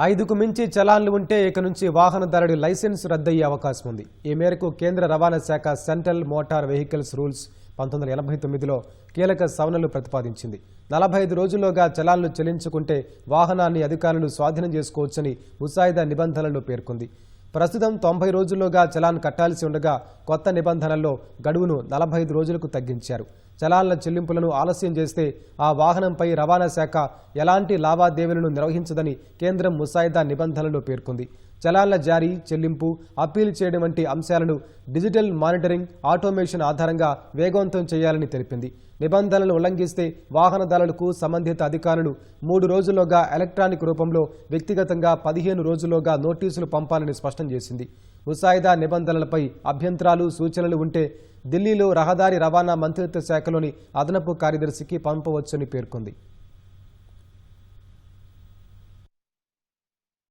ఐదుకు మించి చలాన్లు ఉంటే ఇక నుంచి వాహనదారుడి లైసెన్స్ రద్దయ్యే అవకాశం ఉంది. ఈ మేరకు కేంద్ర రవాణా శాఖ సెంట్రల్ మోటార్ వెహికల్స్ రూల్స్ పంతొమ్మిది వందల ఎనభై తొమ్మిదిలో కీలక సవరణలు ప్రతిపాదించింది. నలభై ఐదు రోజుల్లోగా చలాన్లు చెల్లించుకుంటే వాహనాన్ని అధికారులు స్వాధీనం చేసుకోవచ్చని ముసాయిదా నిబంధనలు పేర్కొంది. ప్రస్తుతం తొంభై రోజుల్లోగా చలాన్ కట్టాల్సి ఉండగా కొత్త నిబంధనల్లో గడువును నలభై ఐదు రోజులకు తగ్గించారు. చలాన్ల చెల్లింపులను ఆలస్యం చేస్తే ఆ వాహనంపై రవాణా శాఖ ఎలాంటి లావాదేవీలను నిర్వహించదని కేంద్రం ముసాయిదా నిబంధనలో పేర్కొంది. చలాన్ల జారీ చెల్లింపు అప్పీల్ చేయడం వంటి అంశాలను డిజిటల్ మానిటరింగ్ ఆటోమేషన్ ఆధారంగా వేగవంతం చేయాలని తెలిపింది. నిబంధనలను ఉల్లంఘిస్తే వాహనదారులకు సంబంధిత అధికారులు మూడు రోజుల్లోగా ఎలక్ట్రానిక్ రూపంలో వ్యక్తిగతంగా పదిహేను రోజుల్లోగా నోటీసులు పంపాలని స్పష్టం చేసింది. ముసాయిదా నిబంధనలపై అభ్యంతరాలు సూచనలు ఉంటే ఢిల్లీలో రహదారి రవాణా మంత్రిత్వ శాఖలోని అదనపు కార్యదర్శికి పంపవచ్చని పేర్కొంది.